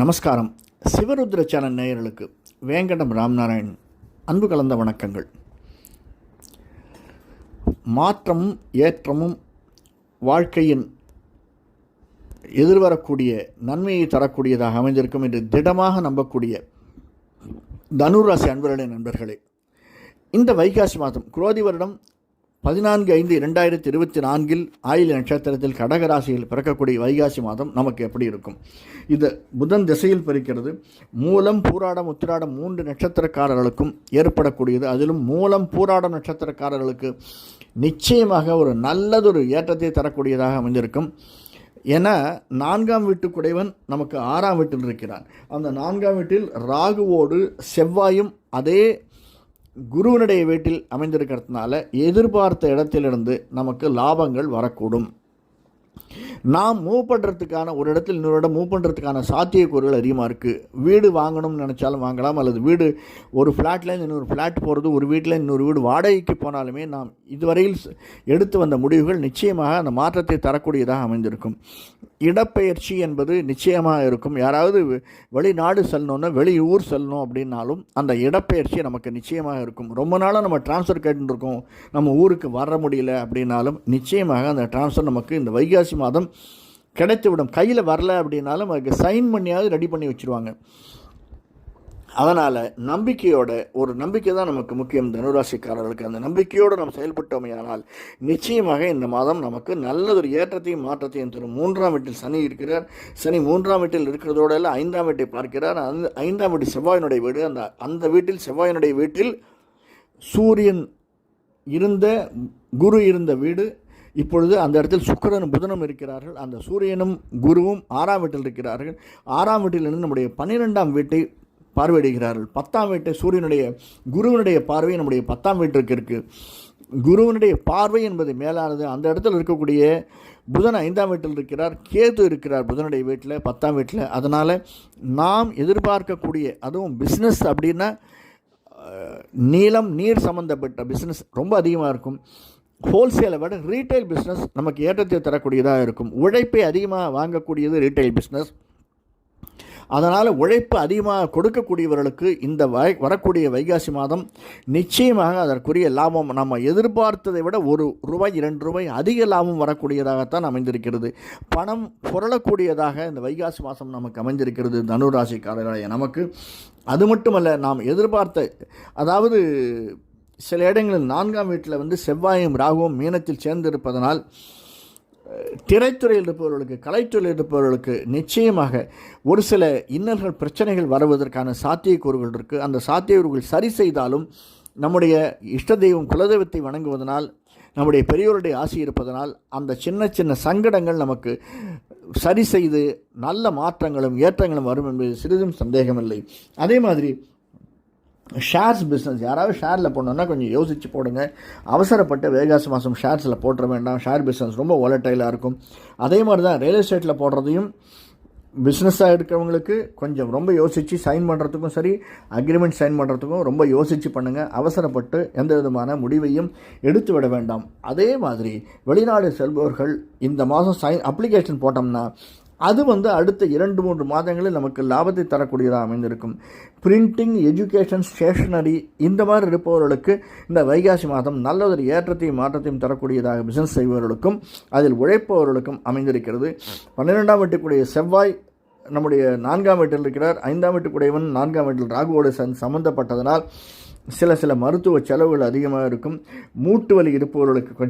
நமஸ்காரம். சிவருத்ர சேனல் நேயர்களுக்கு வேங்கடம் ராம்நாராயண் அன்பு கலந்த வணக்கங்கள். மாற்றமும் ஏற்றமும் வாழ்க்கையின் எதிர்வரக்கூடிய நன்மையை தரக்கூடியதாக அமைந்திருக்கும் என்று திடமாக நம்பக்கூடிய தனுராசி அன்பர்களே நண்பர்களே. இந்த வைகாசி மாதம் குரோதி வருடம் பதினான்கு ஐந்து இரண்டாயிரத்தி இருபத்தி நான்கில் ஆயில் நட்சத்திரத்தில் கடகராசியில் பிறக்கக்கூடிய வைகாசி மாதம் நமக்கு எப்படி இருக்கும்? இது புதன் திசையில் பிறக்கிறது மூலம் பூராடம் உத்திராடம் மூன்று நட்சத்திரக்காரர்களுக்கும் ஏற்படக்கூடியது. அதிலும் மூலம் பூராடம் நட்சத்திரக்காரர்களுக்கு நிச்சயமாக ஒரு நல்லதொரு ஏற்றத்தை தரக்கூடியதாக அமைந்திருக்கும். என நான்காம் வீட்டுக்குடையவன் நமக்கு ஆறாம் வீட்டில் இருக்கிறான். அந்த நான்காம் வீட்டில் ராகுவோடு செவ்வாயும் அதே குருவினுடைய வீட்டில் அமைந்திருக்கிறதுனால எதிர்பார்த்த இடத்திலிருந்து நமக்கு லாபங்கள் வரக்கூடும். நாம் மூவ் பண்ணுறதுக்கான ஒரு இடத்தில் இன்னொரு இடம் மூவ் பண்ணுறதுக்கான சாத்தியக்கூறுகள் அதிகமாக இருக்குது வீடு வாங்கணும்னு நினச்சாலும் வாங்கலாம் அல்லது வீடு ஒரு ஃப்ளாட்லேருந்து இன்னொரு ஃப்ளாட் போகிறது ஒரு வீட்டில் இன்னொரு வீடு வாடகைக்கு போனாலுமே நாம் இதுவரையில் எடுத்து வந்த முடிவுகள் நிச்சயமாக அந்த மாற்றத்தை தரக்கூடியதாக அமைந்திருக்கும். இடப்பெயர்ச்சி என்பது நிச்சயமாக இருக்கும். யாராவது வெளிநாடு செல்லணும்னா வெளியூர் செல்லணும் அப்படின்னாலும் அந்த இடப்பெயர்ச்சி நமக்கு நிச்சயமாக இருக்கும். ரொம்ப நாளாக நம்ம ட்ரான்ஸ்ஃபர் கேட்டுருக்கோம் நம்ம ஊருக்கு வர முடியல அப்படின்னாலும் நிச்சயமாக அந்த ட்ரான்ஸ்ஃபர் நமக்கு இந்த வைகாசி மாதம் கிடைத்துவிடும். கையில் வரல அப்படின்னாலும் அதுக்கு சைன் பண்ணியாவது ரெடி பண்ணி வச்சுருவாங்க. அதனால் நம்பிக்கையோட ஒரு நம்பிக்கை தான் நமக்கு முக்கியம். தனுராசிக்காரர்களுக்கு அந்த நம்பிக்கையோடு நாம் செயல்பட்டோமையானால் நிச்சயமாக இந்த மாதம் நமக்கு நல்லதொரு ஏற்றத்தையும் மாற்றத்தையும் தரும். மூன்றாம் வீட்டில் சனி இருக்கிறார். சனி மூன்றாம் வீட்டில் இருக்கிறதோட இல்ல ஐந்தாம் வீட்டை பார்க்கிறார். அந்த ஐந்தாம் வீட்டு செவ்வாயினுடைய வீடு. அந்த அந்த வீட்டில் செவ்வாயினுடைய வீட்டில் சூரியன் இருந்த குரு இருந்த வீடு இப்பொழுது அந்த இடத்தில் சுக்கரனும் புதனும் இருக்கிறார்கள். அந்த சூரியனும் குருவும் ஆறாம் வீட்டில் இருக்கிறார்கள். ஆறாம் வீட்டிலிருந்து நம்முடைய பன்னிரெண்டாம் வீட்டை பார்வையிடுகிறார்கள். பத்தாம் வீட்டை சூரியனுடைய குருவினுடைய பார்வை நம்முடைய பத்தாம் வீட்டிற்கு இருக்குது குருவினுடைய பார்வை என்பது மேலானது. அந்த இடத்துல இருக்கக்கூடிய புதன் ஐந்தாம் வீட்டில் இருக்கிறார். கேது இருக்கிறார் புதனுடைய வீட்டில் பத்தாம் வீட்டில். அதனால் நாம் எதிர்பார்க்கக்கூடிய அதுவும் பிஸ்னஸ் அப்படின்னா நீளம் நீர் சம்மந்தப்பட்ட பிஸ்னஸ் ரொம்ப அதிகமாக இருக்கும். ஹோல்சேலை விட ரீட்டைல் பிஸ்னஸ் நமக்கு ஏற்றத்தை தரக்கூடியதாக இருக்கும். உழைப்பை அதிகமாக வாங்கக்கூடியது ரீட்டைல் பிஸ்னஸ் அதனால் உழைப்பு அதிகமாக கொடுக்கக்கூடியவர்களுக்கு இந்த வை வரக்கூடிய வைகாசி மாதம் நிச்சயமாக அதற்குரிய லாபம் நம்ம எதிர்பார்த்ததை விட ஒரு ரூபாய் இரண்டு ரூபாய் அதிக லாபம் வரக்கூடியதாகத்தான் அமைந்திருக்கிறது. பணம் புரளக்கூடியதாக இந்த வைகாசி மாதம் நமக்கு அமைந்திருக்கிறது தனுராசிக்காரர்களே நமக்கு. அது மட்டுமல்ல நாம் எதிர்பார்த்த அதாவது சில இடங்களில் நான்காம் வீட்டில் வந்து செவ்வாயும் ராகுவும் மீனத்தில் சேர்ந்திருப்பதனால் திரைத்துறையில் இருப்பவர்களுக்கு கலைத்துறையில் இருப்பவர்களுக்கு நிச்சயமாக ஒரு சில இன்னல்கள் பிரச்சனைகள் வருவதற்கான சாத்தியக்கூறுகள் இருக்குது அந்த சாத்தியக்கூறுகள் சரி செய்தாலும் நம்முடைய இஷ்ட தெய்வம் குலதெய்வத்தை வணங்குவதனால் நம்முடைய பெரியோருடைய ஆசி இருப்பதனால் அந்த சின்ன சின்ன சங்கடங்கள் நமக்கு சரி செய்து நல்ல மாற்றங்களும் ஏற்றங்களும் வரும் என்பது சிறிதும் சந்தேகமில்லை. அதே மாதிரி ஷேர்ஸ் பிஸ்னஸ் யாராவது ஷேரில் போடணுன்னா கொஞ்சம் யோசித்து போடுங்க. அவசரப்பட்டு வேகாஸ் மாதம் ஷேர்ஸில் போட்டுற வேண்டாம். ஷேர் பிஸ்னஸ் ரொம்ப வாலட்டைலாக இருக்கும். அதே மாதிரி தான் ரியல் எஸ்டேட்டில் போடுறதையும் பிஸ்னஸாக இருக்கிறவங்களுக்கு கொஞ்சம் ரொம்ப யோசித்து சைன் பண்ணுறதுக்கும் சரி அக்ரிமெண்ட் சைன் பண்ணுறதுக்கும் ரொம்ப யோசித்து பண்ணுங்கள் அவசரப்பட்டு எந்த விதமான முடிவையும் எடுத்து விட வேண்டாம். அதே மாதிரி வெளிநாடு செல்பவர்கள் இந்த மாதம் சைன் அப்ளிகேஷன் போட்டோம்னா அது வந்து அடுத்த இரண்டு மூன்று மாதங்களில் நமக்கு லாபத்தை தரக்கூடியதாக அமைந்திருக்கும். பிரிண்டிங் எஜுகேஷன் ஸ்டேஷனரி இந்த மாதிரி இருப்பவர்களுக்கு இந்த வைகாசி மாதம் நல்லதொரு ஏற்றத்தையும் மாற்றத்தையும் தரக்கூடியதாக பிஸ்னஸ் செய்பவர்களுக்கும் அதில் உழைப்பவர்களுக்கும் அமைந்திருக்கிறது. பன்னிரெண்டாம் வீட்டுக்குடைய செவ்வாய் நம்முடைய நான்காம் வீட்டில் இருக்கிறார். ஐந்தாம் வீட்டுக்குடையவன் நான்காம் வீட்டில் ராகுவோடு சந் சம்பந்தப்பட்டதனால் சில சில மருத்துவ செலவுகள் அதிகமாக இருக்கும். மூட்டு வலி இருப்பவர்களுக்கு கொஞ்சம்